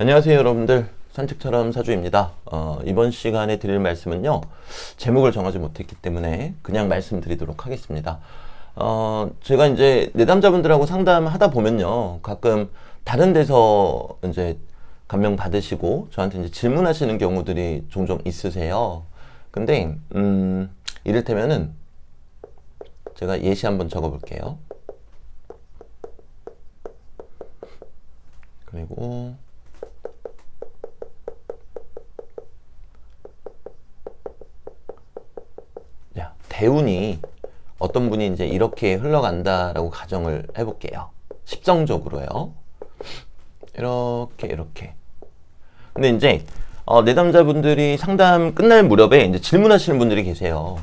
안녕하세요 여러분들. 산책처럼 사주입니다. 어, 이번 시간에 드릴 말씀은요 제목을 정하지 못했기 때문에 그냥 말씀드리도록 하겠습니다. 어, 제가 이제 내담자분들하고 상담하다 보면요 가끔 다른 데서 이제 감명 받으시고 저한테 이제 질문하시는 경우들이 종종 있으세요. 근데 음 이를테면은 제가 예시 한번 적어 볼게요. 그리고 야, 대운이 어떤 분이 이제 이렇게 흘러간다라고 가정을 해볼게요. 십성적으로요. 이렇게 이렇게. 근데 이제 어, 내담자분들이 상담 끝날 무렵에 이제 질문하시는 분들이 계세요.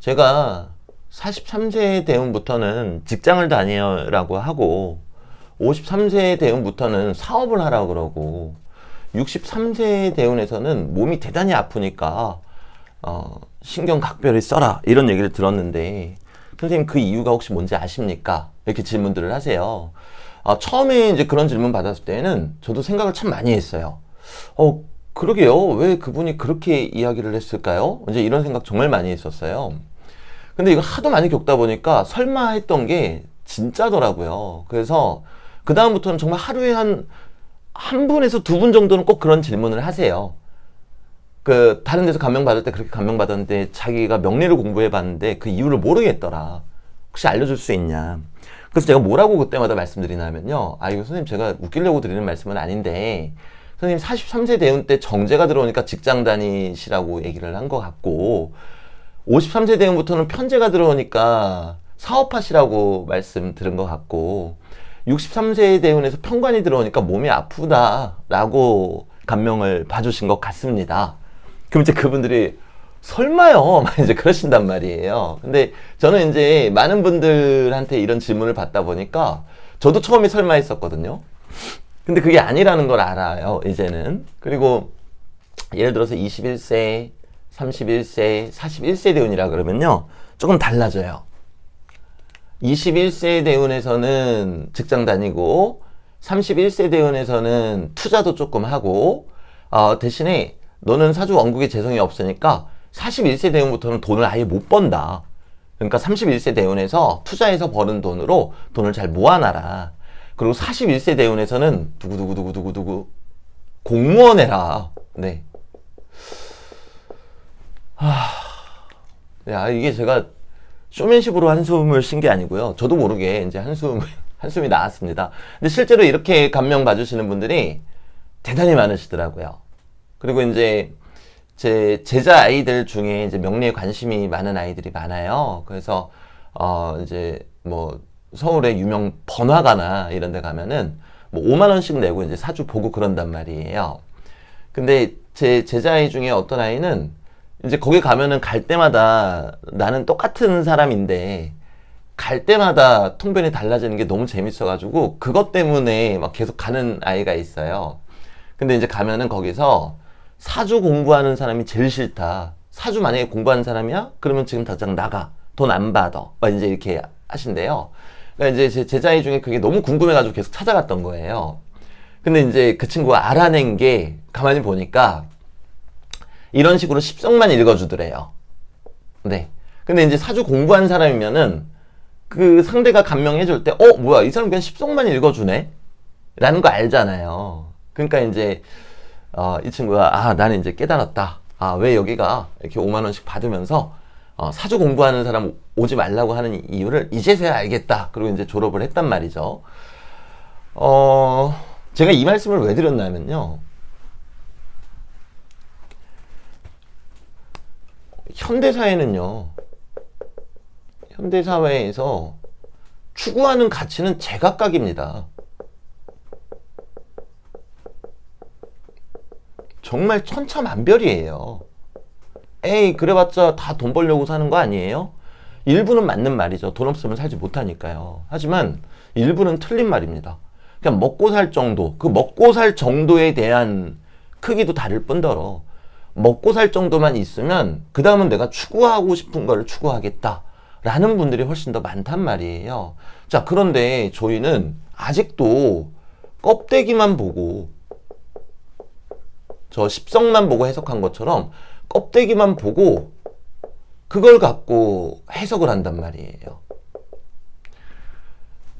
제가 43세 대운부터는 직장을 다녀라고 하고 53세 대운부터는 사업을 하라고 그러고 63세 대운에서는 몸이 대단히 아프니까 어, 신경 각별을 써라 이런 얘기를 들었는데 선생님 그 이유가 혹시 뭔지 아십니까? 이렇게 질문들을 하세요. 아, 처음에 이제 그런 질문 받았을 때는 저도 생각을 참 많이 했어요. 어, 그러게요. 왜 그분이 그렇게 이야기를 했을까요? 이제 이런 생각 정말 많이 했었어요. 근데 이거 하도 많이 겪다 보니까 설마 했던 게 진짜더라고요. 그래서 그다음부터는 정말 하루에 한, 한 분에서 두 분 정도는 꼭 그런 질문을 하세요. 그, 다른 데서 감명받을 때 그렇게 감명받았는데 자기가 명리를 공부해 봤는데 그 이유를 모르겠더라. 혹시 알려줄 수 있냐. 그래서 제가 뭐라고 그때마다 말씀드리냐면요. 아, 이거 선생님 제가 웃기려고 드리는 말씀은 아닌데, 선생님 43세 대운 때 정제가 들어오니까 직장 다니시라고 얘기를 한 것 같고, 53세 대운부터는 편제가 들어오니까 사업하시라고 말씀 들은 것 같고, 63세 대운에서 편관이 들어오니까 몸이 아프다라고 감명을 봐주신 것 같습니다. 그럼 이제 그분들이 설마요? 막 이제 그러신단 말이에요. 근데 저는 이제 많은 분들한테 이런 질문을 받다 보니까 저도 처음에 설마 했었거든요. 근데 그게 아니라는 걸 알아요, 이제는. 그리고 예를 들어서 21세, 31세, 41세 대운이라 그러면요. 조금 달라져요. 21세 대운에서는 직장 다니고 31세 대운에서는 투자도 조금 하고 어, 대신에 너는 사주 원국에 재성이 없으니까 41세 대운부터는 돈을 아예 못 번다. 그러니까 31세 대운에서 투자해서 버는 돈으로 돈을 잘 모아놔라. 그리고 41세 대운에서는 두구두구두구두구두구 공무원 해라. 네. 하... 야, 이게 제가 쇼맨십으로 한숨을 쉰 게 아니고요. 저도 모르게 이제 한숨, 한숨이 나왔습니다. 근데 실제로 이렇게 감명 받으시는 분들이 대단히 많으시더라고요. 그리고 이제 제 제자 아이들 중에 이제 명리에 관심이 많은 아이들이 많아요. 그래서 어 이제 뭐 서울의 유명 번화가나 이런 데 가면은 뭐 5만 원씩 내고 이제 사주 보고 그런단 말이에요. 근데 제 제자 아이 중에 어떤 아이는 이제 거기 가면은 갈 때마다 나는 똑같은 사람인데 갈 때마다 통변이 달라지는 게 너무 재밌어가지고 그것 때문에 막 계속 가는 아이가 있어요. 근데 이제 가면은 거기서 사주 공부하는 사람이 제일 싫다. 사주 만약에 공부하는 사람이야? 그러면 지금 당장 나가. 돈 안 받아. 막 이제 이렇게 하신대요. 그러니까 이제 제 제자이 중에 그게 너무 궁금해가지고 계속 찾아갔던 거예요. 근데 이제 그 친구가 알아낸 게 가만히 보니까 이런 식으로 십성만 읽어주더래요. 네. 근데 이제 사주 공부한 사람이면은 그 상대가 감명해줄 때, 어, 뭐야, 이 사람 그냥 십성만 읽어주네? 라는 거 알잖아요. 그러니까 이제, 어, 이 친구가, 아, 나는 이제 깨달았다. 아, 왜 여기가 이렇게 5만 원씩 받으면서, 어, 사주 공부하는 사람 오지 말라고 하는 이유를 이제서야 알겠다. 그리고 이제 졸업을 했단 말이죠. 어, 제가 이 말씀을 왜 드렸냐면요. 현대사회는요, 현대사회에서 추구하는 가치는 제각각입니다. 정말 천차만별이에요. 에이, 그래봤자 다 돈 벌려고 사는 거 아니에요? 일부는 맞는 말이죠. 돈 없으면 살지 못하니까요. 하지만 일부는 틀린 말입니다. 그냥 먹고 살 정도, 그 먹고 살 정도에 대한 크기도 다를 뿐더러 먹고 살 정도만 있으면 그 다음은 내가 추구하고 싶은 거를 추구하겠다. 라는 분들이 훨씬 더 많단 말이에요. 자, 그런데 저희는 아직도 껍데기만 보고 저 십성만 보고 해석한 것처럼 껍데기만 보고 그걸 갖고 해석을 한단 말이에요.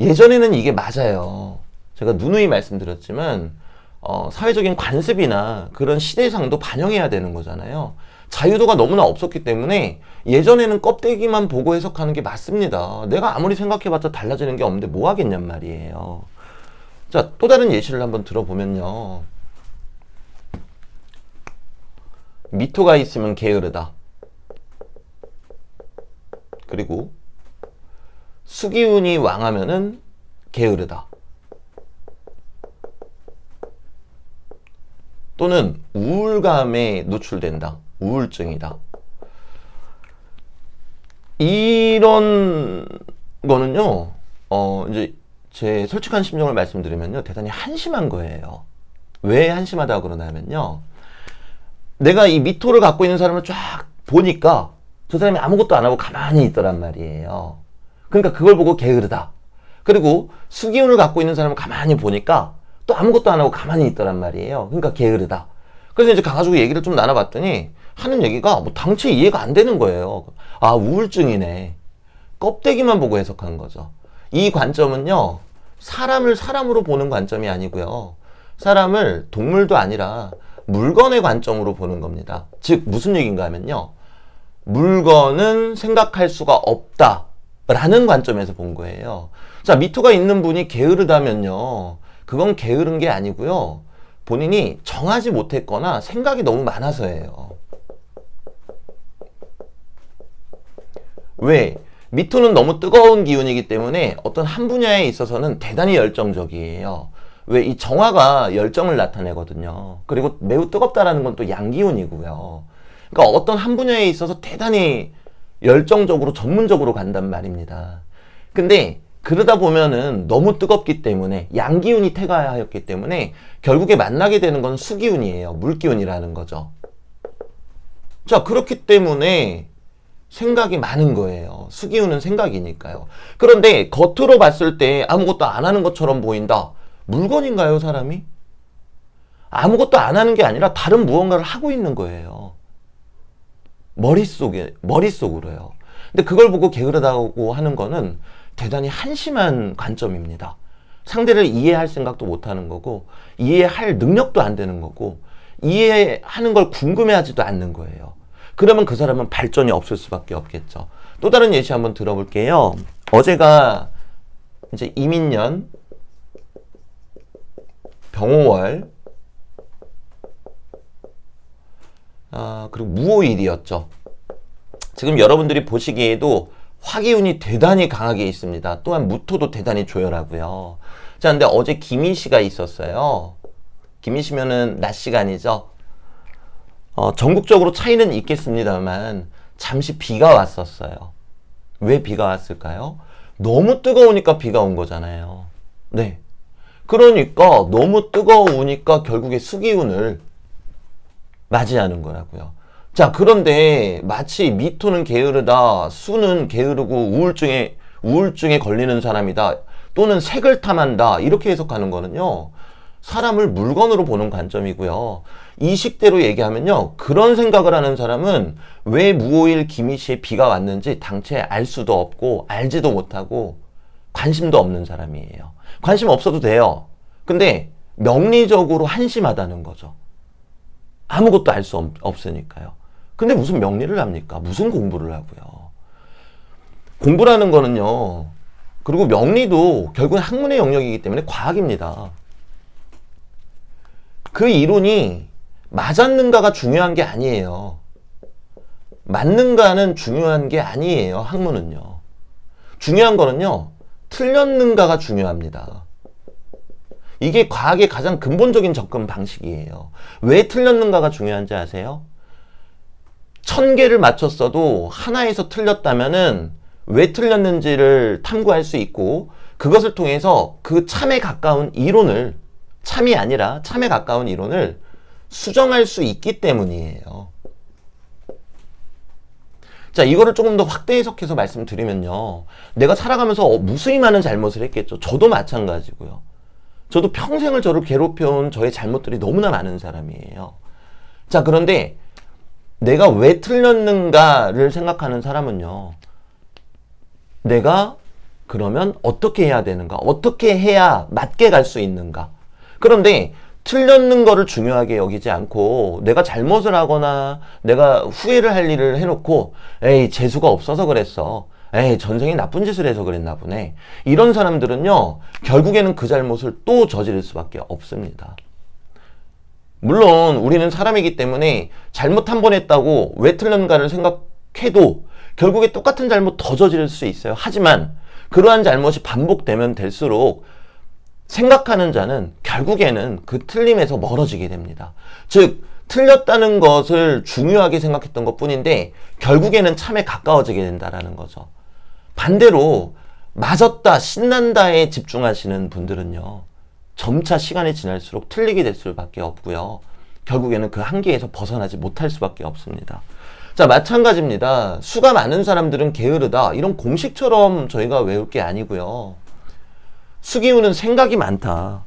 예전에는 이게 맞아요. 제가 누누이 말씀드렸지만 어, 사회적인 관습이나 그런 시대상도 반영해야 되는 거잖아요. 자유도가 너무나 없었기 때문에 예전에는 껍데기만 보고 해석하는 게 맞습니다. 내가 아무리 생각해봤자 달라지는 게 없는데 뭐 하겠냔 말이에요. 자, 또 다른 예시를 한번 들어보면요. 미토가 있으면 게으르다. 그리고 수기운이 왕하면은 게으르다. 또는 우울감에 노출된다. 우울증이다. 이런 거는요, 어, 이제 제 솔직한 심정을 말씀드리면요, 대단히 한심한 거예요. 왜 한심하다고 그러냐면요, 내가 이 미토를 갖고 있는 사람을 쫙 보니까 저 사람이 아무것도 안 하고 가만히 있더란 말이에요. 그러니까 그걸 보고 게으르다. 그리고 수기운을 갖고 있는 사람을 가만히 보니까 또 아무것도 안 하고 가만히 있더란 말이에요. 그러니까 게으르다. 그래서 이제 가가지고 얘기를 좀 나눠봤더니 하는 얘기가 뭐 당최 이해가 안 되는 거예요. 아, 우울증이네. 껍데기만 보고 해석한 거죠. 이 관점은요, 사람을 사람으로 보는 관점이 아니고요. 사람을 동물도 아니라 물건의 관점으로 보는 겁니다. 즉, 무슨 얘기인가 하면요. 물건은 생각할 수가 없다. 라는 관점에서 본 거예요. 자, 미토가 있는 분이 게으르다면요. 그건 게으른 게 아니고요. 본인이 정하지 못했거나 생각이 너무 많아서예요. 왜? 미토는 너무 뜨거운 기운이기 때문에 어떤 한 분야에 있어서는 대단히 열정적이에요. 왜? 이 정화가 열정을 나타내거든요. 그리고 매우 뜨겁다라는 건 또 양기운이고요. 그러니까 어떤 한 분야에 있어서 대단히 열정적으로 전문적으로 간단 말입니다. 근데 그러다 보면은 너무 뜨겁기 때문에 양기운이 태가하였기 때문에 결국에 만나게 되는 건 수기운이에요. 물기운이라는 거죠. 자, 그렇기 때문에 생각이 많은 거예요. 수기운은 생각이니까요. 그런데 겉으로 봤을 때 아무것도 안 하는 것처럼 보인다. 물건인가요, 사람이? 아무것도 안 하는 게 아니라 다른 무언가를 하고 있는 거예요. 머릿속에, 머릿속으로요. 근데 그걸 보고 게으르다고 하는 거는 대단히 한심한 관점입니다. 상대를 이해할 생각도 못 하는 거고, 이해할 능력도 안 되는 거고, 이해하는 걸 궁금해 하지도 않는 거예요. 그러면 그 사람은 발전이 없을 수밖에 없겠죠. 또 다른 예시 한번 들어볼게요. 어제가 이제 이민년, 병호월, 아, 그리고 무오일이었죠. 지금 여러분들이 보시기에도 화기운이 대단히 강하게 있습니다. 또한 무토도 대단히 조열하고요. 자, 근데 어제 김희 씨가 있었어요. 김희 씨면은 낮 시간이죠. 어, 전국적으로 차이는 있겠습니다만 잠시 비가 왔었어요. 왜 비가 왔을까요? 너무 뜨거우니까 비가 온 거잖아요. 네. 그러니까 너무 뜨거우니까 결국에 수기운을 맞이하는 거라고요. 자, 그런데 마치 미토는 게으르다, 수는 게으르고 우울증에, 우울증에 걸리는 사람이다, 또는 색을 탐한다, 이렇게 해석하는 거는요, 사람을 물건으로 보는 관점이고요. 이식대로 얘기하면요, 그런 생각을 하는 사람은 왜 무오일 김희 씨의 비가 왔는지 당최 알 수도 없고, 알지도 못하고, 관심도 없는 사람이에요. 관심 없어도 돼요. 근데 명리적으로 한심하다는 거죠. 아무것도 알 수 없으니까요. 근데 무슨 명리를 합니까? 무슨 공부를 하고요. 공부라는 거는요. 그리고 명리도 결국은 학문의 영역이기 때문에 과학입니다. 그 이론이 맞았는가가 중요한 게 아니에요. 맞는가는 중요한 게 아니에요. 학문은요. 중요한 거는요. 틀렸는가가 중요합니다. 이게 과학의 가장 근본적인 접근 방식이에요. 왜 틀렸는가가 중요한지 아세요? 천 개를 맞췄어도 하나에서 틀렸다면은 왜 틀렸는지를 탐구할 수 있고 그것을 통해서 그 참에 가까운 이론을 참이 아니라 참에 가까운 이론을 수정할 수 있기 때문이에요. 자, 이거를 조금 더 확대 해석해서 말씀드리면요. 내가 살아가면서 무수히 많은 잘못을 했겠죠. 저도 마찬가지고요. 저도 평생을 저를 괴롭혀온 저의 잘못들이 너무나 많은 사람이에요. 자, 그런데 내가 왜 틀렸는가를 생각하는 사람은요. 내가 그러면 어떻게 해야 되는가? 어떻게 해야 맞게 갈 수 있는가? 그런데 틀렸는 거를 중요하게 여기지 않고 내가 잘못을 하거나 내가 후회를 할 일을 해놓고 에이 재수가 없어서 그랬어. 에이 전생이 나쁜 짓을 해서 그랬나 보네. 이런 사람들은요 결국에는 그 잘못을 또 저지를 수밖에 없습니다. 물론 우리는 사람이기 때문에 잘못 한 번 했다고 왜 틀렸는가를 생각해도 결국에 똑같은 잘못 더 저지를 수 있어요. 하지만 그러한 잘못이 반복되면 될수록 생각하는 자는 결국에는 그 틀림에서 멀어지게 됩니다. 즉, 틀렸다는 것을 중요하게 생각했던 것 뿐인데, 결국에는 참에 가까워지게 된다라는 거죠. 반대로, 맞았다, 신난다에 집중하시는 분들은요, 점차 시간이 지날수록 틀리게 될 수밖에 없고요. 결국에는 그 한계에서 벗어나지 못할 수밖에 없습니다. 자, 마찬가지입니다. 수가 많은 사람들은 게으르다. 이런 공식처럼 저희가 외울 게 아니고요. 수기우는 생각이 많다.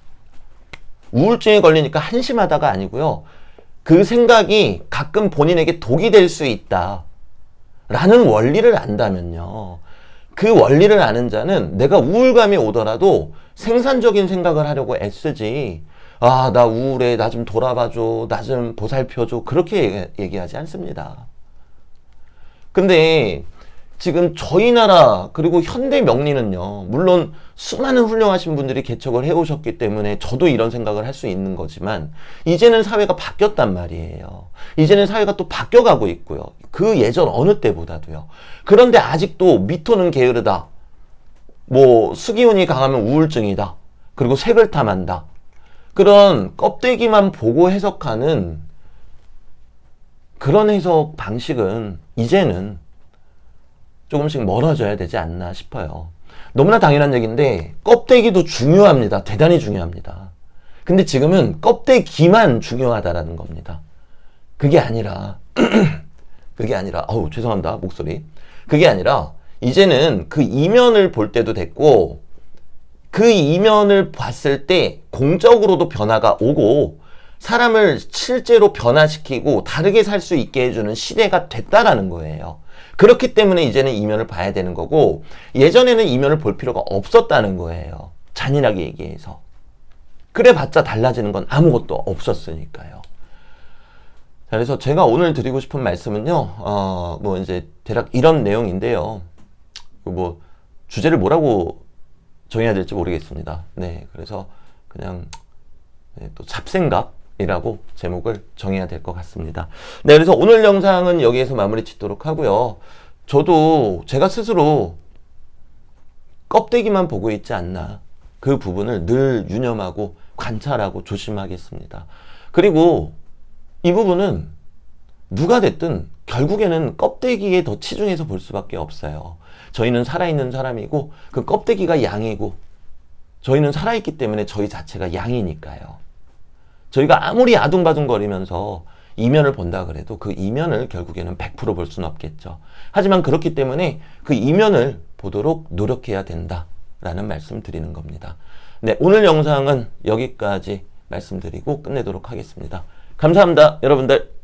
우울증에 걸리니까 한심하다가 아니고요. 그 생각이 가끔 본인에게 독이 될 수 있다. 라는 원리를 안다면요. 그 원리를 아는 자는 내가 우울감이 오더라도 생산적인 생각을 하려고 애쓰지. 아, 나 우울해. 나 좀 돌아봐줘. 나 좀 보살펴줘. 그렇게 얘기, 얘기하지 않습니다. 근데 지금 저희 나라 그리고 현대 명리는요 물론 수많은 훌륭하신 분들이 개척을 해오셨기 때문에 저도 이런 생각을 할 수 있는 거지만 이제는 사회가 바뀌었단 말이에요. 이제는 사회가 또 바뀌어가고 있고요. 그 예전 어느 때보다도요. 그런데 아직도 미토는 게으르다. 뭐 수기운이 강하면 우울증이다. 그리고 색을 탐한다. 그런 껍데기만 보고 해석하는 그런 해석 방식은 이제는 조금씩 멀어져야 되지 않나 싶어요. 너무나 당연한 얘기인데 껍데기도 중요합니다. 대단히 중요합니다. 근데 지금은 껍데기만 중요하다라는 겁니다. 그게 아니라 그게 아니라 어우 죄송합니다. 목소리. 그게 아니라 이제는 그 이면을 볼 때도 됐고 그 이면을 봤을 때 공적으로도 변화가 오고 사람을 실제로 변화시키고 다르게 살 수 있게 해주는 시대가 됐다라는 거예요. 그렇기 때문에 이제는 이면을 봐야 되는 거고 예전에는 이면을 볼 필요가 없었다는 거예요. 잔인하게 얘기해서. 그래 봤자 달라지는 건 아무것도 없었으니까요. 그래서 제가 오늘 드리고 싶은 말씀은요, 어, 뭐 이제 대략 이런 내용인데요. 뭐 주제를 뭐라고 정해야 될지 모르겠습니다. 네, 그래서 그냥 네, 또 잡생각 이라고 제목을 정해야 될 것 같습니다. 네, 그래서 오늘 영상은 여기에서 마무리 짓도록 하고요. 저도 제가 스스로 껍데기만 보고 있지 않나. 그 부분을 늘 유념하고 관찰하고 조심하겠습니다. 그리고 이 부분은 누가 됐든 결국에는 껍데기에 더 치중해서 볼 수밖에 없어요. 저희는 살아있는 사람이고 그 껍데기가 양이고 저희는 살아있기 때문에 저희 자체가 양이니까요. 저희가 아무리 아둥바둥거리면서 이면을 본다 그래도 그 이면을 결국에는 100%볼 수는 없겠죠. 하지만 그렇기 때문에 그 이면을 보도록 노력해야 된다라는 말씀 드리는 겁니다. 네, 오늘 영상은 여기까지 말씀드리고 끝내도록 하겠습니다. 감사합니다, 여러분들.